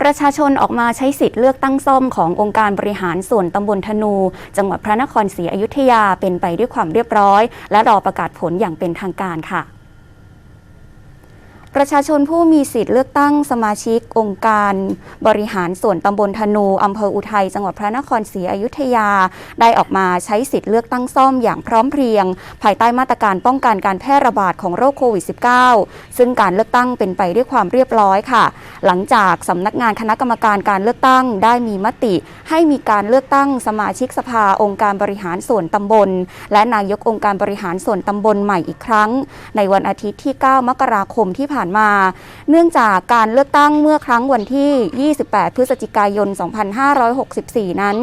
ประชาชนออกมาใช้สิทธิ์เลือกตั้งซ่อมขององค์การบริหารส่วนตำบลธนู จังหวัดพระนครศรีอยุธยาเป็นไปด้วยความเรียบร้อย และรอประกาศผลอย่างเป็นทางการค่ะ ประชาชนผู้มีสิทธิ์เลือกตั้งสมาชิกองค์การ บริหารส่วนตำบลธนูอำเภออุทัยจังหวัดพระนครศรีอยุธยา ได้ออกมาใช้สิทธิ์เลือกตั้งซ่อมอย่างพร้อมเพรียง ภายใต้มาตรการป้องกันการแพร่ระบาดของโรคโควิด -19 ซึ่งการเลือกตั้งเป็นไปด้วยความเรียบร้อยค่ะ หลังจากสำนักงานคณะกรรมการการเลือกตั้งได้มีมติ ให้มีการเลือกตั้งสมาชิกสภาองค์การบริหารส่วนตำบล และนายกองค์การบริหารส่วนตำบลใหม่อีกครั้ง ในวันอาทิตย์ที่ 9 มกราคมที่ผ่านมา เนื่องจากการเลือกตั้งเมื่อครั้งวันที่ 28 พฤศจิกายน 2564 นั้น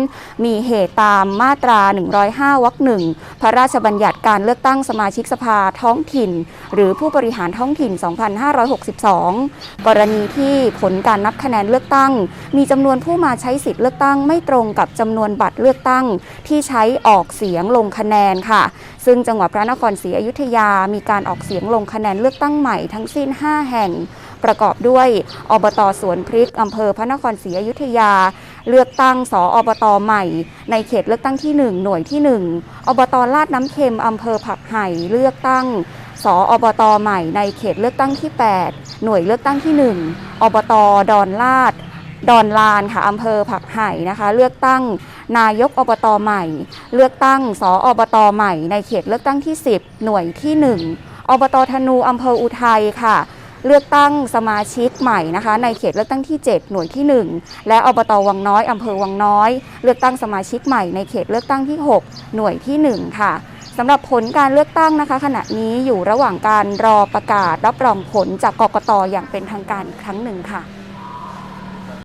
มีเหตุตามมาตรา 105 วรรคหนึ่งพระราชบัญญัติการเลือกตั้งสมาชิกสภาท้องถิ่น หรือผู้บริหารท้องถิ่น 2562 กรณีที่ผลการนับคะแนนเลือกตั้ง มีจำนวนผู้มาใช้สิทธิ์เลือกตั้งไม่ตรงกับจำนวนบัตรเลือกตั้ง ที่ใช้ออกเสียงลงคะแนนค่ะ ซึ่งจังหวัดพระนครศรีอยุธยามีการออกเสียงลงคะแนนเลือกตั้งใหม่ทั้งสิ้น5 แห่ง ประกอบด้วยอบตสวนพริกอำเภอพระนครศรีอยุธยา เลือกตั้งสออบตใหม่ ในเขตเลือกตั้งที่ 1 หน่วยที่ 1 อบตลาดน้ำเค็มอำเภอผักไห่เลือกตั้งสออบตใหม่ในเขตเลือกตั้งที่ 8 หน่วยเลือกตั้งที่ 1 อบตดอนลาดดอนลานค่ะอำเภอผักไห่นะคะ เลือกตั้งนายกอบตใหม่ เลือกตั้งสออบตใหม่ ในเขตเลือกตั้งที่ 10 หน่วยที่ 1 อบตธนูอำเภออุทัยค่ะ เลือกตั้งสมาชิกใหม่นะคะ ในเขตเลือกตั้งที่ 7 หน่วยที่ 1 และอบตวังน้อยอำเภอวังน้อย เลือกตั้งสมาชิกใหม่ในเขตเลือกตั้งที่ 6 หน่วยที่ 1 ค่ะสำหรับผลการเลือกตั้งนะคะ ขณะนี้อยู่ระหว่างการรอประกาศรับรองผลจากกกตอย่างเป็นทางการครั้งหนึ่งค่ะ